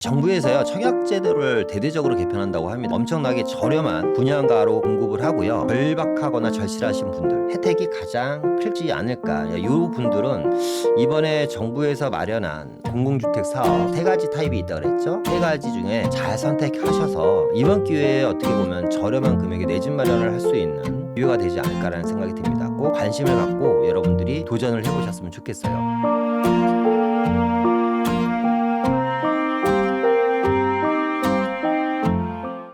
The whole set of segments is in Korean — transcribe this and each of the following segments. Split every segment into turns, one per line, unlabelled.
정부에서요 청약 제도를 대대적으로 개편한다고 합니다. 엄청나게 저렴한 분양가로 공급을 하고요. 절박하거나 절실하신 분들 혜택이 가장 크지 않을까. 이 분들은 이번에 정부에서 마련한 공공주택 사업 세 가지 타입이 있다 그랬죠. 세 가지 중에 잘 선택하셔서 이번 기회에 어떻게 보면 저렴한 금액에 내 집 마련을 할 수 있는 기회가 되지 않을까라는 생각이 듭니다. 꼭 관심을 갖고 여러분들이 도전을 해보셨으면 좋겠어요.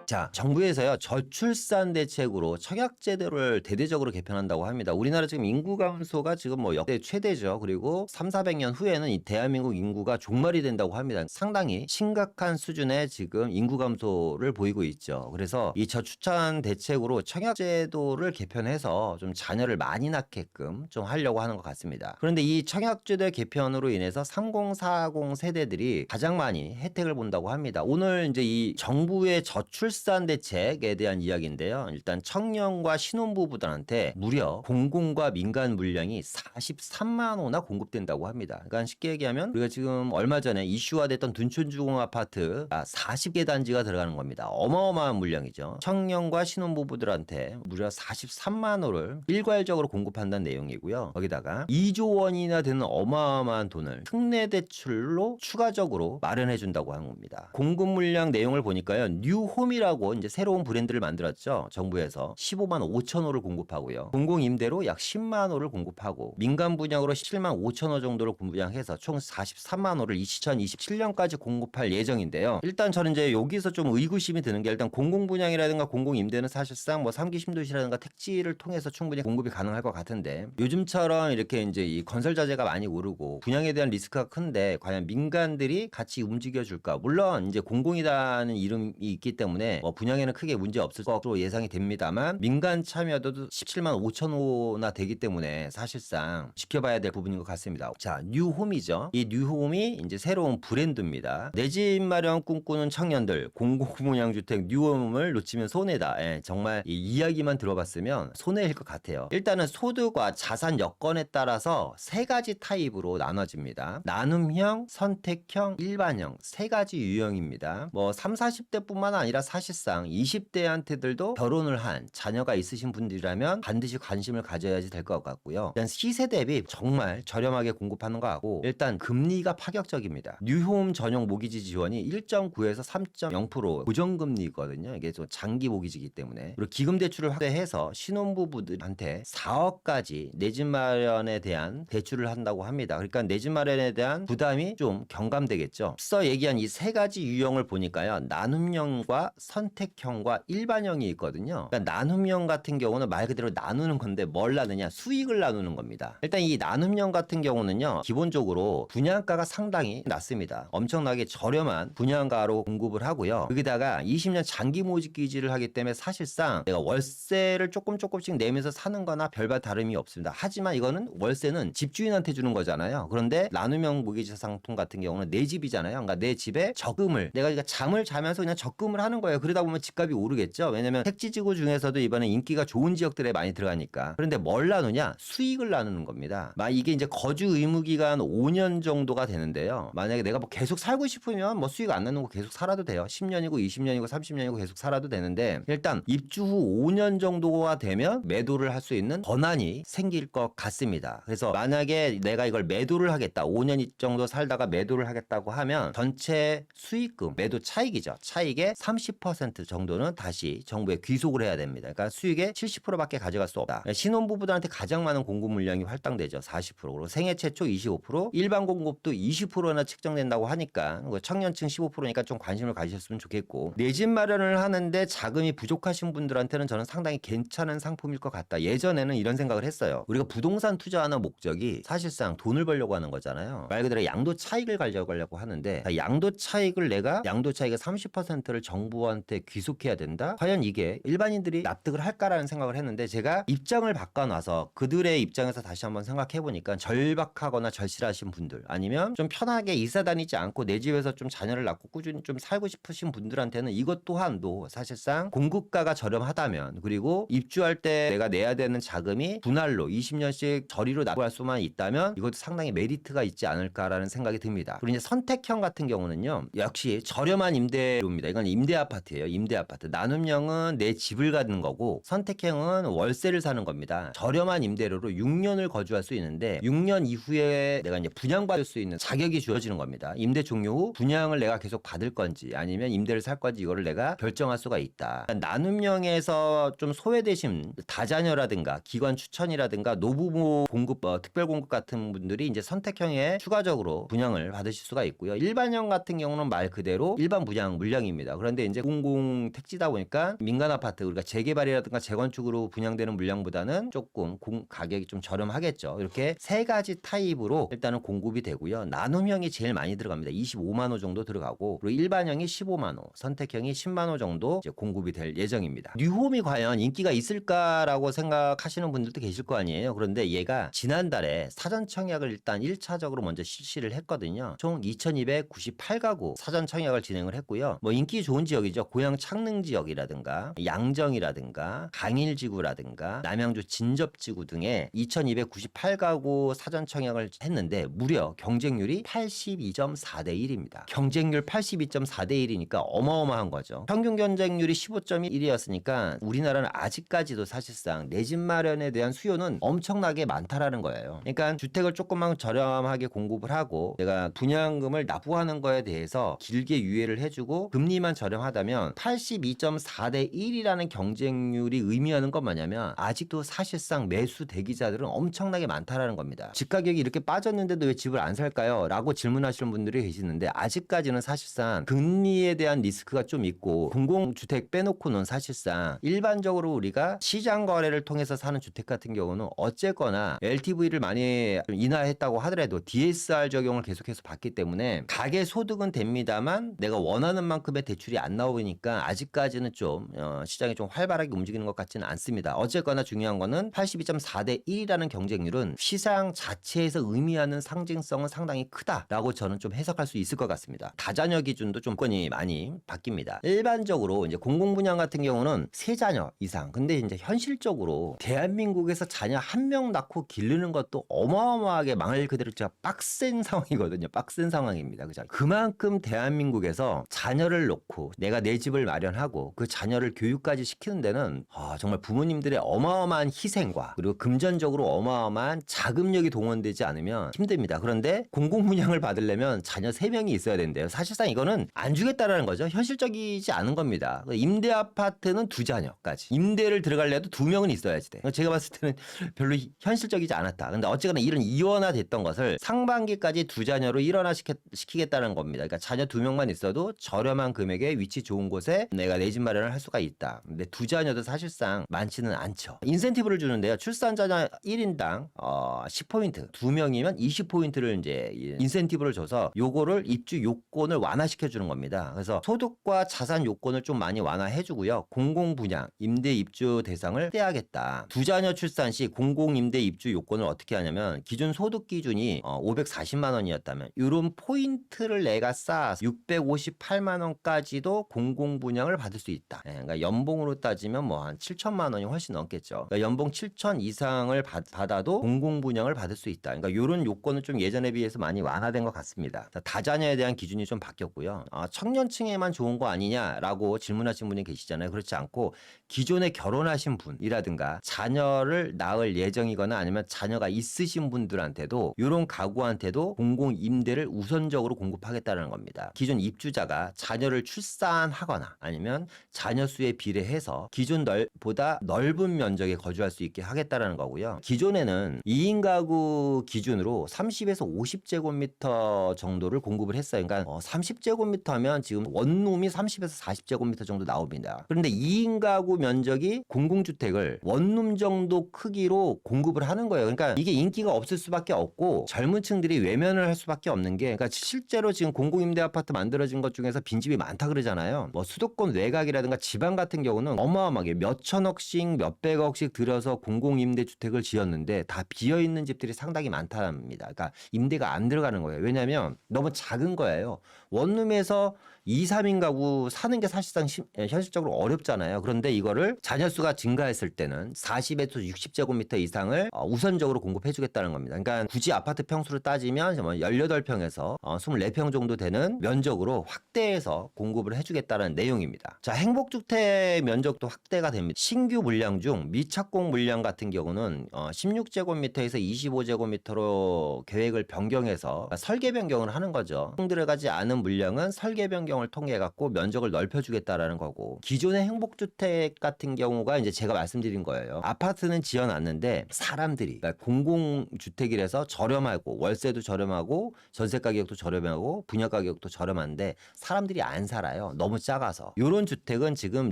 자, 정부에서요 저출산 대책으로 청약 제도를 대대적으로 개편한다고 합니다. 우리나라 지금 인구 감소가 지금 뭐 역대 최대죠. 그리고 3, 400년 후에는 이 대한민국 인구가 종말이 된다고 합니다. 상당히 심각한 수준의 지금 인구 감소를 보이고 있죠. 그래서 이 저출산 대책으로 청약 제도를 개편해서 좀 자녀를 많이 낳게끔 좀 하려고 하는 것 같습니다. 그런데 이 청약 제도 개편으로 인해서 3040 세대들이 가장 많이 혜택을 본다고 합니다. 오늘 이제 이 정부의 저출산 대책에 대한 이야기인데요. 일단 청년과 신혼부부들한테 무려 공공과 민간 물량이 43만 호나 공급된다고 합니다. 그러니까 쉽게 얘기하면 우리가 지금 얼마 전에 이슈화됐던 둔촌주공 아파트 40개 단지가 들어가는 겁니다. 어마어마한 물량이죠. 청년과 신혼부부들한테 무려 43만 호를 일괄적으로 공급한다는 내용이고요. 거기다가 2조 원이나 되는 어마어마한 돈을 특례 대출로 추가적으로 마련해 준다고 하는 겁니다. 공급 물량 내용을 보니까요. 뉴홈이라 고 이제 새로운 브랜드를 만들었죠. 정부에서 15만 5천 호를 공급하고요. 공공 임대로 약 10만 호를 공급하고 민간 분양으로 7만 5천 호 정도를 분양해서 총 43만 호를 2027년까지 공급할 예정인데요. 일단 저는 이제 여기서 좀 의구심이 드는 게 일단 공공 분양이라든가 공공 임대는 사실상 뭐 3기 신도시라든가 택지를 통해서 충분히 공급이 가능할 것 같은데 요즘처럼 이렇게 이제 이 건설 자재가 많이 오르고 분양에 대한 리스크가 큰데 과연 민간들이 같이 움직여 줄까? 물론 이제 공공이라는 이름이 있기 때문에 뭐 분양에는 크게 문제 없을 것으로 예상이 됩니다만 민간 참여도도 17만 5천 호나 되기 때문에 사실상 지켜봐야 될 부분인 것 같습니다. 자, 뉴홈이죠. 이 뉴홈이 이제 새로운 브랜드입니다. 내 집 마련 꿈꾸는 청년들 공공분양 주택 뉴홈을 놓치면 손해다. 예, 정말 이 이야기만 들어봤으면 손해일 것 같아요. 일단은 소득과 자산 여건에 따라서 세 가지 타입으로 나눠집니다. 나눔형, 선택형, 일반형 세 가지 유형입니다. 뭐 3, 40대뿐만 아니라 사실상 20대한테들도 결혼을 한 자녀가 있으신 분들이라면 반드시 관심을 가져야지 될 것 같고요. 일단 시세 대 비 정말 저렴하게 공급하는 것 같고 일단 금리가 파격적입니다. 뉴홈 전용 모기지 지원이 1.9에서 3.0% 고정금리거든요. 이게 좀 장기 모기지기 때문에 그리고 기금 대출을 확대해서 신혼부부들한테 4억까지 내 집 마련에 대한 대출을 한다고 합니다. 그러니까 내 집 마련에 대한 부담이 좀 경감되겠죠. 앞서 얘기한 이 세 가지 유형을 보니까요. 나눔형과 선 택형과 일반형이 있거든요. 그러니까 나눔형 같은 경우는 말 그대로 나누는 건데 뭘 나누냐? 수익을 나누는 겁니다. 일단 이 나눔형 같은 경우는요. 기본적으로 분양가가 상당히 낮습니다. 엄청나게 저렴한 분양가로 공급을 하고요. 여기다가 20년 장기 모집 기지를 하기 때문에 사실상 내가 월세를 조금 조금씩 내면서 사는 거나 별반 다름이 없습니다. 하지만 이거는 월세는 집주인한테 주는 거잖아요. 그런데 나눔형 모기지 상품 같은 경우는 내 집이잖아요. 그러니까 내 집에 적금을 내가 잠을 자면서 그냥 적금을 하는 거예요. 그러다 보면 집값이 오르겠죠. 왜냐면 택지지구 중에서도 이번에 인기가 좋은 지역들에 많이 들어가니까. 그런데 뭘 나누냐? 수익을 나누는 겁니다. 막 이게 이제 거주 의무 기간 5년 정도가 되는데요. 만약에 내가 뭐 계속 살고 싶으면 뭐 수익 안 나는 거 계속 살아도 돼요. 10년이고 20년이고 30년이고 계속 살아도 되는데 일단 입주 후 5년 정도가 되면 매도를 할 수 있는 권한이 생길 것 같습니다. 그래서 만약에 내가 이걸 매도를 하겠다. 5년 정도 살다가 매도를 하겠다고 하면 전체 수익금, 매도 차익이죠. 차익의 30% 정도는 다시 정부에 귀속을 해야 됩니다. 그러니까 수익의 70%밖에 가져갈 수 없다. 신혼부부들한테 가장 많은 공급 물량이 할당되죠. 40%. 그리고 생애 최초 25%, 일반 공급도 20%나 측정된다고 하니까 그 청년층 15%니까 좀 관심을 가지셨으면 좋겠고 내 집 마련을 하는데 자금이 부족하신 분들한테는 저는 상당히 괜찮은 상품일 것 같다. 예전에는 이런 생각을 했어요. 우리가 부동산 투자하는 목적이 사실상 돈을 벌려고 하는 거잖아요. 말 그대로 양도 차익을 가져가려고 하는데 양도 차익을 내가 양도 차익의 30%를 정부한 테 정부한테 귀속해야 된다. 과연 이게 일반인들이 납득을 할까라는 생각을 했는데 제가 입장을 바꿔놔서 그들의 입장에서 다시 한번 생각해 보니까 절박하거나 절실하신 분들 아니면 좀 편하게 이사 다니지 않고 내 집에서 좀 자녀를 낳고 꾸준히 좀 살고 싶으신 분들한테는 이것 또한도 사실상 공급가가 저렴하다면 그리고 입주할 때 내가 내야 되는 자금이 분할로 20년씩 저리로 납부할 수만 있다면 이것도 상당히 메리트가 있지 않을까라는 생각이 듭니다. 그리고 이제 선택형 같은 경우는요. 역시 저렴한 임대료입니다. 이건 임대 아파트 예요. 임대 아파트. 나눔형은 내 집을 갖는 거고 선택형은 월세를 사는 겁니다. 저렴한 임대료로 6년을 거주할 수 있는데 6년 이후에 내가 이제 분양받을 수 있는 자격이 주어지는 겁니다. 임대 종료 후 분양을 내가 계속 받을 건지 아니면 임대를 살 건지 이거를 내가 결정할 수가 있다. 나눔형에서 좀 소외되신 다자녀라든가 기관 추천이라든가 노부모 공급 어, 특별 공급 같은 분들이 이제 선택형에 추가적으로 분양을 받으실 수가 있고요. 일반형 같은 경우는 말 그대로 일반 분양 물량입니다. 그런데 이제 공공 택지다 보니까 민간 아파트 우리가 재개발이라든가 재건축으로 분양되는 물량보다는 조금 공, 가격이 좀 저렴하겠죠. 이렇게 세 가지 타입으로 일단은 공급이 되고요. 나눔형이 제일 많이 들어갑니다. 25만 호 정도 들어가고 그리고 일반형이 15만 호, 선택형이 10만 호 정도 공급이 될 예정입니다. 뉴홈이 과연 인기가 있을까라고 생각하시는 분들도 계실 거 아니에요. 그런데 얘가 지난달에 사전 청약을 일단 1차적으로 먼저 실시를 했거든요. 총 2298가구 사전 청약을 진행을 했고요. 뭐 인기 좋은 지역이죠. 고양 창릉 지역이라든가 양정이라든가 강일지구라든가 남양주 진접지구 등에 2298가구 사전 청약을 했는데 무려 경쟁률이 82.4대 1입니다. 경쟁률 82.4대 1이니까 어마어마한 거죠. 평균 경쟁률이 15.1이었으니까 우리나라는 아직까지도 사실상 내 집 마련에 대한 수요는 엄청나게 많다라는 거예요. 그러니까 주택을 조금만 저렴하게 공급을 하고 내가 분양금을 납부하는 거에 대해서 길게 유예를 해주고 금리만 저렴하다면 82.4 대 1이라는 경쟁률이 의미하는 건 뭐냐면 아직도 사실상 매수 대기자들은 엄청나게 많다라는 겁니다. 집 가격이 이렇게 빠졌는데도 왜 집을 안 살까요? 라고 질문하시는 분들이 계시는데 아직까지는 사실상 금리에 대한 리스크가 좀 있고 공공주택 빼놓고는 사실상 일반적으로 우리가 시장 거래를 통해서 사는 주택 같은 경우는 어쨌거나 LTV를 많이 좀 인하했다고 하더라도 DSR 적용을 계속해서 받기 때문에 가계 소득은 됩니다만 내가 원하는 만큼의 대출이 안 나오 니까 아직까지는 좀 어, 시장이 좀 활발하게 움직이는 것 같지는 않습니다. 어쨌거나 중요한 거는 82.4 대 1이라는 경쟁률은 시장 자체에서 의미하는 상징성은 상당히 크다라고 저는 좀 해석할 수 있을 것 같습니다. 다자녀 기준도 좀 건이 많이 바뀝니다. 일반적으로 이제 공공 분양 같은 경우는 세 자녀 이상. 근데 이제 현실적으로 대한민국에서 자녀 한 명 낳고 기르는 것도 어마어마하게 말 그대로 진짜 빡센 상황이거든요. 빡센 상황입니다. 그죠? 그만큼 대한민국에서 자녀를 놓고 내가 내 집을 마련하고 그 자녀를 교육까지 시키는 데는 아, 정말 부모님들의 어마어마한 희생과 그리고 금전적으로 어마어마한 자금력이 동원되지 않으면 힘듭니다. 그런데 공공분양을 받으려면 자녀 세명이 있어야 된대요. 사실상 이거는 안 주겠다라는 거죠. 현실적이지 않은 겁니다. 임대 아파트는 두 자녀까지. 임대를 들어가려도 두 명은 있어야지 돼. 제가 봤을 때는 별로 현실적이지 않았다. 근데 어쨌거나 이런 이원화 됐던 것을 상반기까지 두 자녀로 일원화 시키겠다는 겁니다. 그러니까 자녀 두 명만 있어도 저렴한 금액에 위치 좋은 곳에 내가 내 집 마련을 할 수가 있다. 근데 두 자녀도 사실상 많지는 않죠. 인센티브를 주는데요. 출산자녀 1인당 어, 10포인트, 두 명이면 20포인트를 이제 인센티브를 줘서 요거를 입주 요건을 완화시켜 주는 겁니다. 그래서 소득과 자산 요건을 좀 많이 완화해 주고요. 공공 분양, 임대 입주 대상을 떼야겠다. 두 자녀 출산 시 공공 임대 입주 요건을 어떻게 하냐면 기준 소득 기준이 어, 540만 원이었다면 이런 포인트를 내가 쌓아서 658만 원까지도 공공 분양을 받을 수 있다. 예, 그러니까 연봉으로 따지면 뭐 한 7천만 원이 훨씬 넘겠죠. 그러니까 연봉 7천 이상을 받, 받아도 공공 분양을 받을 수 있다. 그러니까 이런 요건은 좀 예전에 비해서 많이 완화된 것 같습니다. 자, 다자녀에 대한 기준이 좀 바뀌었고요. 아, 청년층에만 좋은 거 아니냐라고 질문하신 분이 계시잖아요. 그렇지 않고 기존에 결혼하신 분이라든가 자녀를 낳을 예정이거나 아니면 자녀가 있으신 분들한테도 이런 가구한테도 공공 임대를 우선적으로 공급하겠다는 겁니다. 기존 입주자가 자녀를 출산 하거나 아니면 자녀 수에 비례해서 기존 넓보다 넓은 면적에 거주할 수 있게 하겠다라는 거고요. 기존에는 2인 가구 기준으로 30에서 50제곱미터 정도를 공급을 했어요. 그러니까 30제곱미터면 지금 원룸이 30에서 40제곱미터 정도 나옵니다. 그런데 2인 가구 면적이 공공주택을 원룸 정도 크기로 공급을 하는 거예요. 그러니까 이게 인기가 없을 수밖에 없고 젊은 층들이 외면을 할 수밖에 없는 게 그러니까 실제로 지금 공공임대 아파트 만들어진 것 중에서 빈집이 많다 그러잖아요. 뭐냐면 뭐 수도권 외곽이라든가 지방 같은 경우는 어마어마하게 몇 천억씩 몇 백억씩 들여서 공공 임대 주택을 지었는데 다 비어 있는 집들이 상당히 많답니다. 그러니까 임대가 안 들어가는 거예요. 왜냐하면 너무 작은 거예요. 원룸에서 2, 3인 가구 사는 게 사실상 시- 예, 현실적으로 어렵잖아요. 그런데 이거를 자녀 수가 증가했을 때는 40에서 60제곱미터 이상을 어, 우선적으로 공급해 주겠다는 겁니다. 그러니까 굳이 아파트 평수를 따지면 뭐 18평에서 어, 24평 정도 되는 면적으로 확대해서 공급을 해 주겠다는 내용입니다. 자, 행복 주택 면적도 확대가 됩니다. 신규 물량 중 미착공 물량 같은 경우는 어, 16제곱미터에서 25제곱미터로 계획을 변경해서 설계 변경을 하는 거죠. 들어가지 않은 물량은 설계 변경 을 통해 갖고 면적을 넓혀 주겠다라는 거고 기존의 행복주택 같은 경우가 이제 제가 말씀드린 거예요. 아파트는 지어 놨는데 사람들이 그러니까 공공주택이라서 저렴하고 월세도 저렴하고 전세 가격도 저렴하고 분양 가격도 저렴한데 사람들이 안 살아요. 너무 작아서. 요런 주택은 지금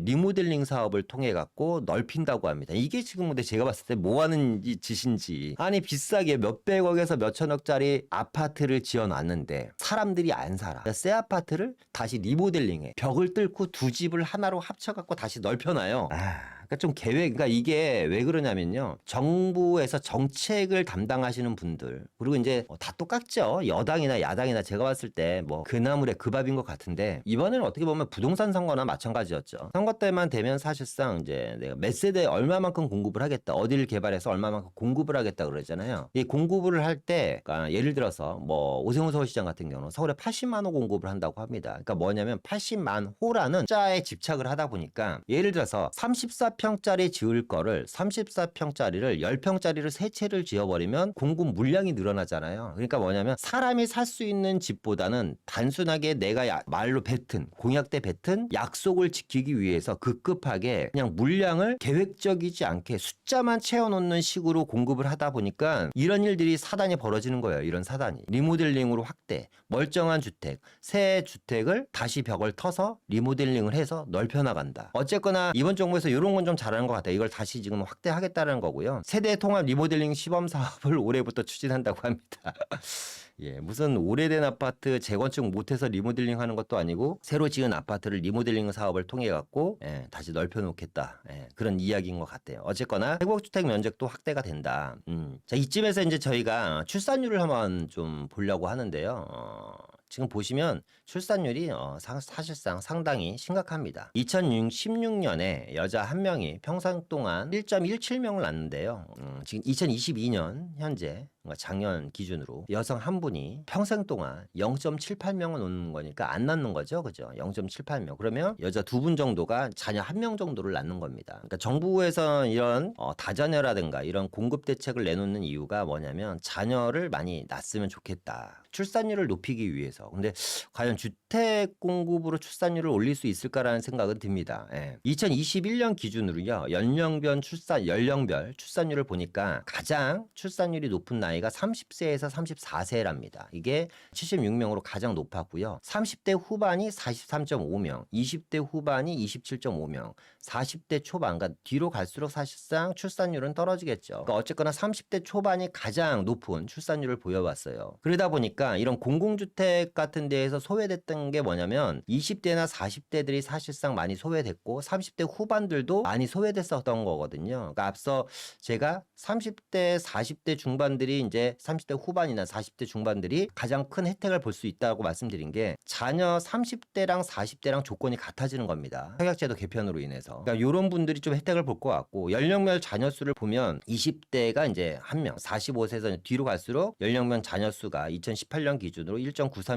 리모델링 사업을 통해 갖고 넓힌다고 합니다. 이게 지금 근데 제가 봤을 때 뭐 하는 이 짓인지. 아니 비싸게 몇백억에서 몇천억짜리 아파트를 지어 놨는데 사람들이 안 살아. 그러니까 새 아파트를 다시 리모델링해. 벽을 뚫고 두 집을 하나로 합쳐 갖고 다시 넓혀놔요. 아. 그러니까 좀 계획, 그러니까 이게 왜 그러냐면요. 정부에서 정책을 담당하시는 분들, 그리고 이제 뭐다 똑같죠. 여당이나 야당이나 제가 봤을 때 뭐 그나물의 그 밥인 것 같은데, 이번에는 어떻게 보면 부동산 선거나 마찬가지였죠. 선거 때만 되면 사실상 이제 내가 몇 세대 얼마만큼 공급을 하겠다, 어디를 개발해서 얼마만큼 공급을 하겠다 그러잖아요. 이 공급을 할 때, 그러니까 예를 들어서 뭐 오세훈 서울시장 같은 경우는 서울에 80만 호 공급을 한다고 합니다. 그러니까 뭐냐면 80만 호라는 숫자에 집착을 하다 보니까 예를 들어서 34평 짜리 지을 거를 34평짜리를 10평짜리를 세 채를 지어버리면 공급 물량이 늘어나잖아요. 그러니까 뭐냐면 사람이 살 수 있는 집보다는 단순하게 내가 야- 말로 뱉은 공약 때 뱉은 약속을 지키기 위해서 급급하게 그냥 물량을 계획적이지 않게 숫자만 채워놓는 식으로 공급을 하다 보니까 이런 일들이 사단이 벌어지는 거예요. 이런 사단이 리모델링으로 확대 멀쩡한 주택 새 주택을 다시 벽을 터서 리모델링을 해서 넓혀 나간다. 어쨌거나 이번 정부에서 이런 건 좀 잘하는 것 같아요. 이걸 다시 지금 확대하겠다는 거고요. 세대 통합 리모델링 시범 사업을 올해부터 추진한다고 합니다. 예, 무슨 오래된 아파트 재건축 못해서 리모델링 하는 것도 아니고 새로 지은 아파트를 리모델링 사업을 통해 갖고 예, 다시 넓혀 놓겠다. 예, 그런 이야기인 것 같아요. 어쨌거나 행복주택 면적도 확대가 된다. 음. 자, 이쯤에서 이제 저희가 출산율을 한번 좀 보려고 하는데요. 어, 지금 보시면 출산율이 어, 사, 사실상 상당히 심각합니다. 2016년에 여자 한 명이 평생 동안 1.17명을 낳는데요. 음, 지금 2022년 현재 작년 기준으로 여성 한 분이 평생 동안 0.78명을 놓는 거니까 안 낳는 거죠. 그죠? 0.78명. 그러면 여자 두 분 정도가 자녀 한 명 정도를 낳는 겁니다. 그러니까 정부에서 이런 어, 다자녀라든가 이런 공급 대책을 내놓는 이유가 뭐냐면 자녀를 많이 낳았으면 좋겠다. 출산율을 높이기 위해서. 근데 과연 주택 공급으로 출산율을 올릴 수 있을까라는 생각은 듭니다. 예. 2021년 기준으로요. 연령별 출산 연령별 출산율을 보니까 가장 출산율이 높은 나이가 30세에서 34세랍니다. 이게 76명으로 가장 높았고요. 30대 후반이 43.5명, 20대 후반이 27.5명, 40대 초반, 그러니까 뒤로 갈수록 사실상 출산율은 떨어지겠죠. 그러니까 어쨌거나 30대 초반이 가장 높은 출산율을 보여왔어요. 그러다 보니까 이런 공공주택 같은 데에서 소외됐던 게 뭐냐면 20대나 40대들이 사실상 많이 소외됐고 30대 후반들도 많이 소외됐었던 거거든요. 그러니까 앞서 제가 30대, 40대 중반들이 이제 30대 후반이나 40대 중반들이 가장 큰 혜택을 볼 수 있다고 말씀드린 게 자녀 30대랑 40대랑 조건이 같아지는 겁니다. 청약제도 개편으로 인해서. 그러니까 이런 분들이 좀 혜택을 볼 것 같고 연령별 자녀 수를 보면 20대가 이제 한 명, 45세에서 뒤로 갈수록 연령별 자녀 수가 2018년 기준으로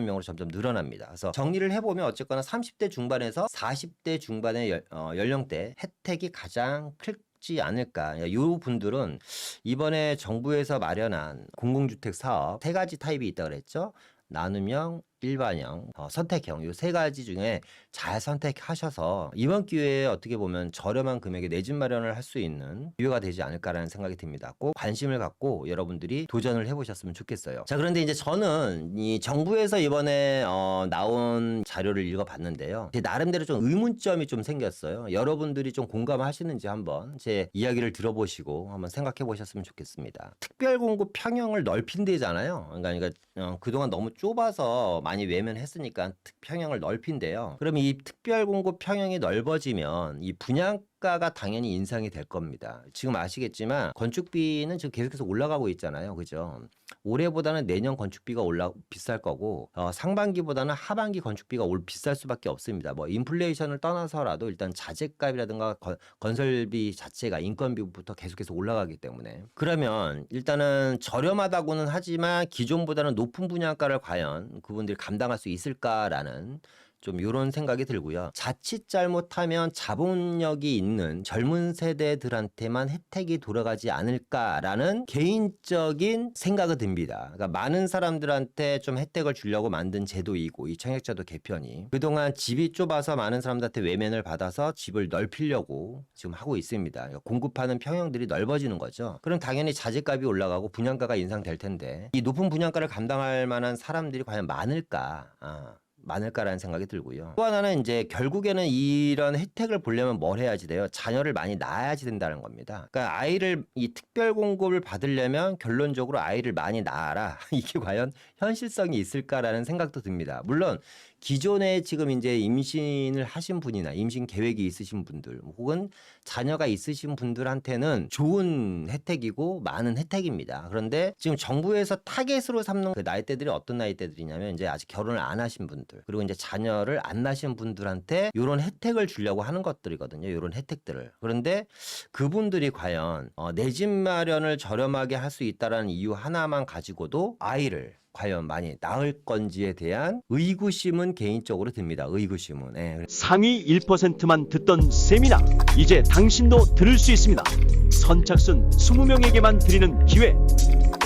1.93명으로 점점 늘어납니다. 그래서 정리를 해보면 어쨌거나 30대 중반에서 40대 중반의 연, 어, 연령대 혜택이 가장 클지 않을까. 이 분들은 이번에 정부에서 마련한 공공주택 사업 세 가지 타입이 있다 그랬죠. 나눔형, 일반형, 어, 선택형 이세 가지 중에 잘 선택하셔서 이번 기회에 어떻게 보면 저렴한 금액에 내 집 마련을 할 수 있는 기회가 되지 않을까라는 생각이 듭니다. 꼭 관심을 갖고 여러분들이 도전을 해보셨으면 좋겠어요. 자 그런데 이제 저는 이 정부에서 이번에 어, 나온 자료를 읽어봤는데요. 제 나름대로 좀 의문점이 좀 생겼어요. 여러분들이 좀 공감하시는지 한번 제 이야기를 들어보시고 한번 생각해 보셨으면 좋겠습니다. 특별 공급 평형을 넓힌 데잖아요. 그러니까, 그러니까 어, 그동안 너무 좁아서 많이 많이 외면했으니까 특- 평형을 넓힌대요. 그럼 이 특별 공급 평형이 넓어지면 이 분양 가가 당연히 인상이 될 겁니다. 지금 아시겠지만 건축비는 지금 계속해서 올라가고 있잖아요. 그죠? 올해보다는 내년 건축비가 올라 비쌀 거고 어, 상반기보다는 하반기 건축비가 올 비쌀 수밖에 없습니다. 뭐 인플레이션을 떠나서라도 일단 자재값이라든가 건, 건설비 자체가 인건비부터 계속해서 올라가기 때문에 그러면 일단은 저렴하다고는 하지만 기존보다는 높은 분양가를 과연 그분들이 감당할 수 있을까라는 좀 이런 생각이 들고요. 자칫 잘못하면 자본력이 있는 젊은 세대들한테만 혜택이 돌아가지 않을까라는 개인적인 생각이 듭니다. 그러니까 많은 사람들한테 좀 혜택을 주려고 만든 제도이고 이 청약제도 개편이 그동안 집이 좁아서 많은 사람들한테 외면을 받아서 집을 넓히려고 지금 하고 있습니다. 그러니까 공급하는 평형들이 넓어지는 거죠. 그럼 당연히 자재값이 올라가고 분양가가 인상될 텐데 이 높은 분양가를 감당할 만한 사람들이 과연 많을까? 아. 많을까라는 생각이 들고요. 또 하나는 이제 결국에는 이런 혜택을 보려면 뭘 해야지 돼요? 자녀를 많이 낳아야지 된다는 겁니다. 그러니까 아이를 이 특별 공급을 받으려면 결론적으로 아이를 많이 낳아라. 이게 과연 현실성이 있을까라는 생각도 듭니다. 물론 기존에 지금 이제 임신을 하신 분이나 임신 계획이 있으신 분들 혹은 자녀가 있으신 분들한테는 좋은 혜택이고 많은 혜택입니다. 그런데 지금 정부에서 타겟으로 삼는 그 나이대들이 어떤 나이대들이냐면 이제 아직 결혼을 안 하신 분들 그리고 이제 자녀를 안 낳으신 분들한테 이런 혜택을 주려고 하는 것들이거든요. 이런 혜택들을. 그런데 그분들이 과연 어, 내 집 마련을 저렴하게 할 수 있다라는 이유 하나만 가지고도 아이를 과연 많이 낳을 건지에 대한 의구심은 개인적으로 듭니다. 의구심은. 예.
상위 1%만 듣던 세미나 이제 당신도 들을 수 있습니다. 선착순 20명에게만 드리는 기회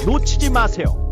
놓치지 마세요.